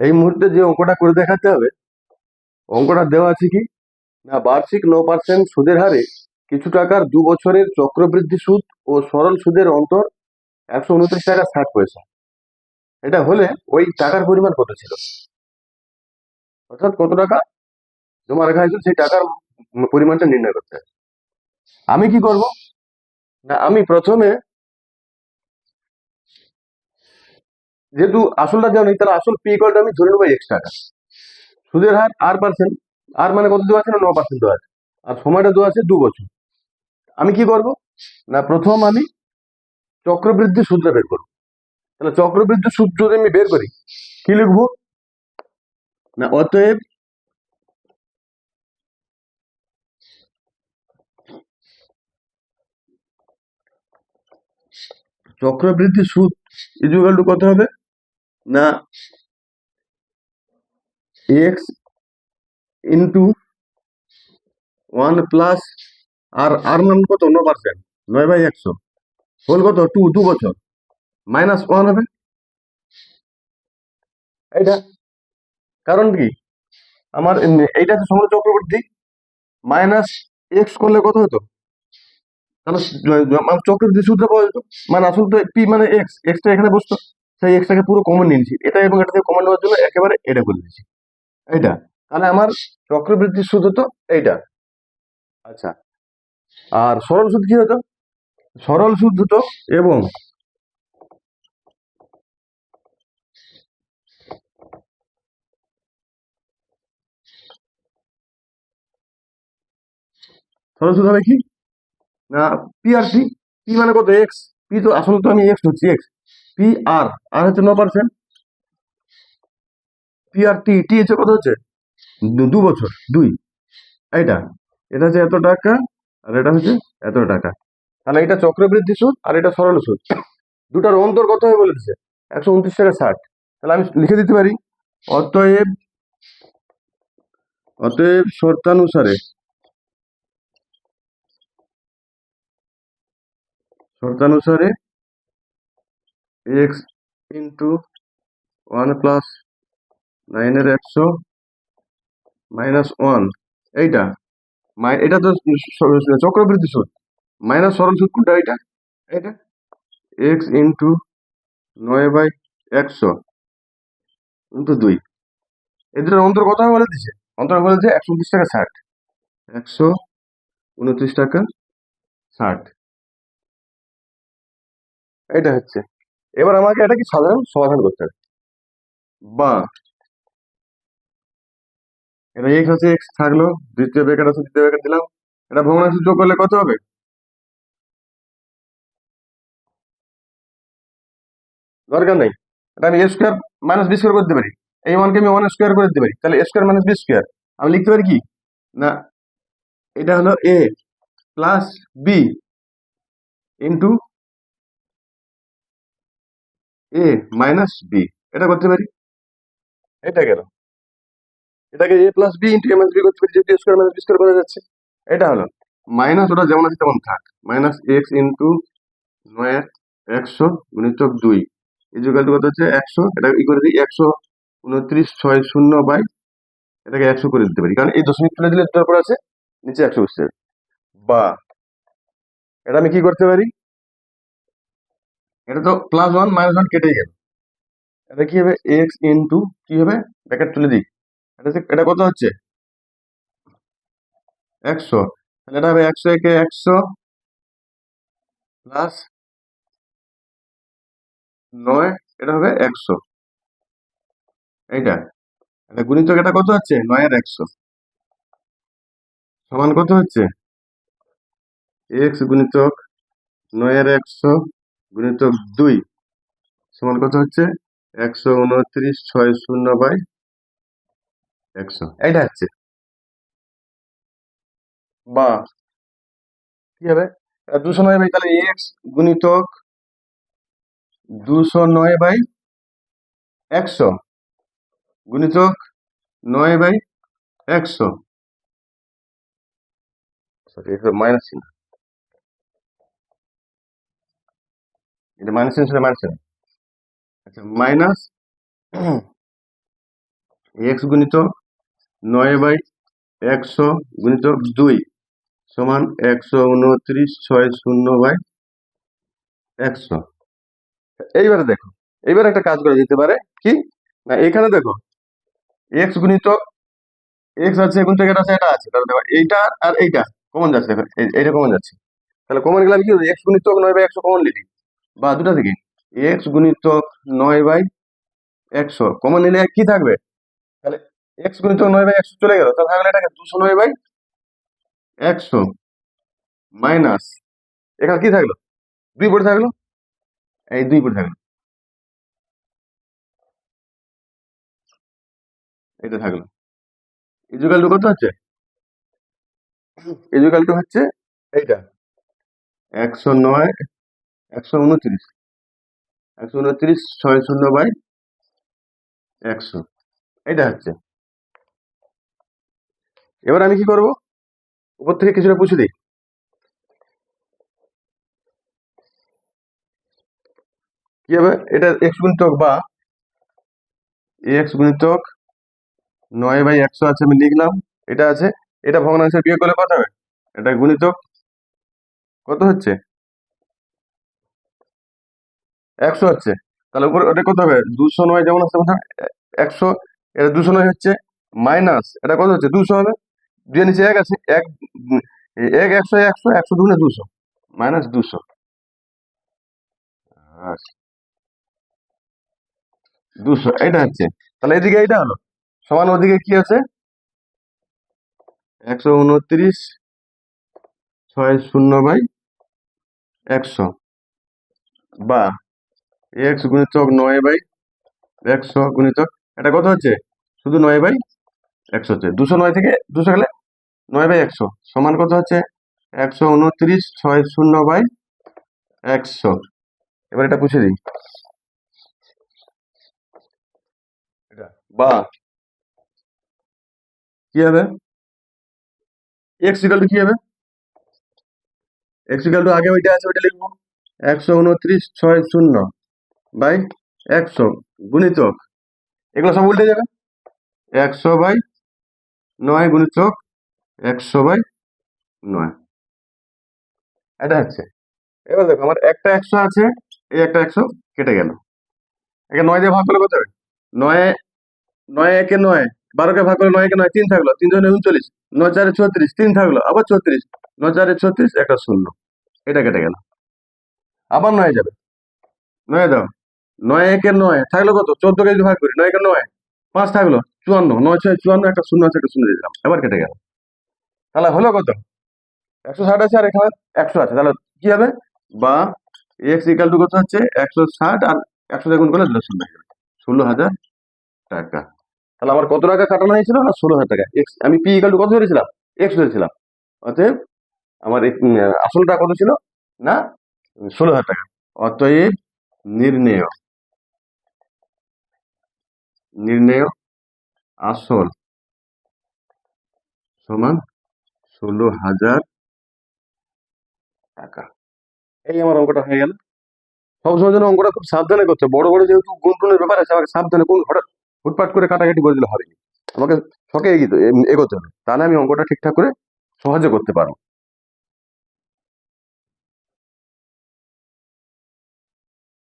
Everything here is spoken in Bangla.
এই মুহূর্তে যে অঙ্কটা করে দেখাতে হবে, অঙ্কটা দেওয়া আছে কি? না, বার্ষিক ন পার্সেন্ট সুদের হারে কিছু টাকার দু বছরের চক্রবৃদ্ধি সুদ ও সরল সুদের অন্তর একশো উনত্রিশ টাকা ষাট পয়সা। এটা হলে ওই টাকার পরিমাণ কত ছিল? অর্থাৎ কত টাকা? জমা রাখা হয়েছিল, সেই টাকার পরিমাণটা নির্ণয় করতে হবে। আমি কি করব? না, আমি প্রথমে যেহেতু আসলটা জানি তাহলে আসল পি কলটা আমি ধরে নেব এক্স টাকা। সুদের হার আর পার্সেন্ট আর মানে কত দেওয়া আছে না ন পার্সেন্ট দেওয়া আছে? আর সময়টা দেওয়া আছে দু বছর। আমি কি করব? না, প্রথম আমি চক্রবৃদ্ধি সূত্র বের করব। তাহলে চক্রবৃদ্ধি সূত্র যদি আমি বের করি, কি লিখব? না, অতএব চক্রবৃদ্ধি সুদ ইজুগাল কত হবে? না এক্স ইন্টু ওয়ান প্লাস আর আর মান কত? ন পার্সেন্ট নয় বাই একশো। হোল কত? টু দু বছর। মাইনাস ওয়ান হবে। এইটা, কারণ কি? আমার এইটা হচ্ছে সময় চক্রবর্তী মাইনাস এক্স করলে কত হতো? তাহলে চক্রবৃদ্ধি সূত্র পাওয়া যেত। মানে আসল তো পি মানে এক্স এক্সটা এখানে বসতো। সেই এক্সটাকে পুরো কমন নিয়ে নিয়েছি। এটা এবং এটা থেকে কমন নেওয়ার জন্য একেবারে এটা করে দিয়েছি। এইটা। তাহলে আমার চক্রবৃদ্ধি সুদ হতো এইটা। আচ্ছা। আর সরল সুদ কি হতো? সরল সুদ হতো এবং সরল সুদ হবে কি? না পি আর টি পি মানে কত? এক্স পি তো আসলে তো আমি এক্স হচ্ছি এক্স পি আর আর হচ্ছে ন পার্সেন্ট পি আর টি টি হচ্ছে কত হচ্ছে? দু- বছর, দুই। এইটা, এটা হচ্ছে এত টাকা, আর এটা হচ্ছে এত টাকা। তাহলে এটা চক্রবৃদ্ধি সুদ আর এটা সরল সুদ। দুটার অন্তর কত হবে বলে দিচ্ছে একশো উনত্রিশ টাকা ষাট। তাহলে আমি লিখে দিতে পারি। অতএব অতএব শর্তানুসারে শর্তানুসারে এক্স ইন্টু ওয়ান প্লাস নাইনের একশো মাইনাস ওয়ান এইটা। এটা তো চক্রবৃদ্ধি সুদ। মাইনাস সরল সুদ কোনটা এটা এটা এক্স ইন্টু নয় বাই একশো ইন্টু দুই। এদের অন্তর কত বলে দিচ্ছে অন্তর বলে দিচ্ছে একশো উনত্রিশ টাকা ষাট। একশো উনত্রিশ টাকা ষাট। এটা হচ্ছে। এবার আমাকে এটা কি সাধারণ সমাধান করতে হবে? বা এটা এক্স আছে এক্স থাকল, দ্বিতীয় ব্রেকেট আছে, দ্বিতীয় ব্রেকেট দিলাম এটা ভগ্নাংশ যোগ করলে কত হবে? দরকার নেই। এটা আমি a square minus b square করতে পারি। এই ওয়ানকে আমি ওয়ান স্কোয়ার করে দিতে পারি। তাহলে a square minus b square আমি লিখতে পারি কি? না, এটা হলো a plus b into a minus b এটা করতে পারি? এটা গেল। এটাকে a plus b into a minus b করতে পারি যেহেতু স্কোয়ার মাইনাস বি স্কোয়ার করা যাচ্ছে। এটা হলো মাইনাস ওটা যেমন আছে তেমন থাক। মাইনাস এক্স ইন্টু নয়ের একশো গুণিতক দুই ইজুকাল টু কত হচ্ছে? একশো। এটা ই করে দিই? একশো উনত্রিশ ছয় শূন্য বাই এটাকে একশো করে দিতে পারি। কারণ এই দশমিক তুলে দিলে তারপর আছে নিচে একশো হবে বা এটা আমি কি করতে পারি? এটা তো প্লাস ওয়ান মাইনাস ওয়ান কেটে গেল। এটা কি হবে? এক্স ইন্টু কি হবে? ব্র্যাকেট তুলে দিই। এটা এটা কত হচ্ছে? একশো। তাহলে এটা হবে একশো একে একশো প্লাস নয়, এটা হবে একশো। এইটা। এটা গুণিতক এটা কত হচ্ছে? নয় নয়ের একশো। সমান কত হচ্ছে? এক্স গুণিতক নয়ের একশো গুণিতক দুই। সমান কত হচ্ছে? একশো উনত্রিশ ছয় শূন্য বাই একশো। এইটা হচ্ছে। বা, কি হবে? এটা দুশো নয় বাই তাহলে এক্স গুণিতক দুশো নয় বাই একশো। গুণিতক নয় বাই একশো। সরি এটা মাইনাস চিহ্ন। এটা মাইনাস চিহ্ন ছিল মাইনাস আচ্ছা মাইনাস এক্স গুণিতক নয় বাই একশো গুণিতক দুই সমান একশো উনত্রিশ ছয় শূন্য বাই একশো। এইবারে দেখো, এইবার একটা কাজ করা যেতে পারে, কি? না, এখানে দেখো এক্স গুণিতক এক্স আছে গুণিতক এটা আছে এটা আছে, তাহলে দেখো, এইটা আর এইটা কমন যাচ্ছে, দেখো, এই- এইটা কমন যাচ্ছে। তাহলে কমন গেলে আমি কি এক্স গুণিতক নয় বাই একশো কমন লিখি। বা দুটা থেকে। এক্স গুণিতক নয় বাই একশো। কমন নিলে কি থাকবে? তাহলে এক্স গুণিতক নয় বাই একশো চলে গেল। তাহলে এটাকে দুশো নয় বাই একশো মাইনাস এখানে কি থাকল? দুই পড়ে থাকল? এই দুই পড়ে থাকল। এটা থাকল। ইজুকাল কত হচ্ছে? ইজুকাল হচ্ছে এইটা। একশো নয় একশো উনত্রিশ। একশো উনত্রিশ, ছয় শূন্য বাই একশো। এটা হচ্ছে। এবার আমি কি করব? উপর থেকে কিছুটা পুষে দিই। কি হবে? এটা এক্স গুণিতক বা এক্স গুণিতক নয় বাই একশো আছে আমি লিখলাম। এটা আছে। এটা ভগ্নাংশের বিয়োগ করলে কত হবে? এটা গুণিতক কত হচ্ছে? একশো হচ্ছে। তাহলে উপরে ওটা কত হবে? দুশো নয় যেমন আছে তেমন একশো, এটা দুশো নয় হচ্ছে মাইনাস, এটা কত হচ্ছে? দুশো হবে। দুই নিচে এক আছে, এক এক একশো একশো একশো দুগুণে দুশো, মাইনাস দুশো। দুশো এটা হচ্ছে। তাহলে এদিকে এইটা হলো। সমান ওদিকে কি আছে? একশো উনত্রিশ, ছয় শূন্য বাই একশো। বা এক্স গুণিতক নয় বাই একশো গুণিতক, এটা কত হচ্ছে? শুধু নয় বাই একশো হচ্ছে। দুশো নয় থেকে দুশো গেলে নয় বাই একশো সমান কত হচ্ছে? একশো উনত্রিশ, ছয় শূন্য বাই একশো এবার এটা পুছে দিই। বা কি হবে? এক্স ইকাল টু কি হবে? এক্স ইকাল টু আগে ওইটা আছে, ওইটা লিখব। একশো উনত্রিশ, ছয় শূন্য। বাই একশো। গুণিতক। এগুলো সব উল্টে যাবে। একশো বাই নয় গুণিতক একশো বাই নয়। এটা হচ্ছে। এবার দেখো, আমার একটা একশো আছে, এই একটা একশো কেটে গেল। একে নয় দিয়ে ভাগ করলে কত হবে? নয় নয় একে নয়, বারোকে ভাগ করলে নয় একে নয়, তিন থাকল। তিন জনে উনচল্লিশ, নয় চারে ছত্রিশ, তিন থাকল, আবার ছত্রিশ, নয় চারে ছত্রিশ, একটা শূন্য। এটা কেটে গেল। আবার নয় যাবে। নয় দাও। নয় একে নয়, থাকল কত? চোদ্দ কেজি ভাগ করি, নয় একে নয়, পাঁচ থাকল, চুয়ান্ন, নয় ছয়, চুয়ান্ন, একটা শূন্য আছে, একটা শূন্য দিয়ে দিলাম, এবার কেটে গেল। তাহলে হলো কত? একশো ষাট আছে আর এখানে একশো আছে, তাহলে কি হবে? বা এক্স ইকাল টু কত হচ্ছে? একশো ষাট, আর একশো দিয়ে গুণ করলে দিলে শূন্য ষোলো হাজার টাকা। তাহলে আমার কত টাকা কাটানো হয়েছিল? না ষোলো হাজার টাকা। এক্স, আমি পি ইকাল টু কত ধরেছিলাম? এক্স ধরেছিলাম। অতএব আমার আসলটা কত ছিল? না, ষোলো হাজার টাকা। অতএব নির্ণেয়। নির্ণেয় আসল সমান ষোলো হাজার টাকা। এই আমার অঙ্কটা হয়ে গেল। সবসময় যেন অঙ্কটা খুব সাবধানে করছে বড় বড় যেহেতু গুণটুনের ব্যাপার আছে, আমাকে সাবধানে কোন হঠাৎ ফুটপাট করে কাটাকাটি করে দিলে হবে আমাকে ছকে এগিয়ে এগোতে হবে। তাহলে আমি অঙ্কটা ঠিকঠাক করে সহজে করতে পারব।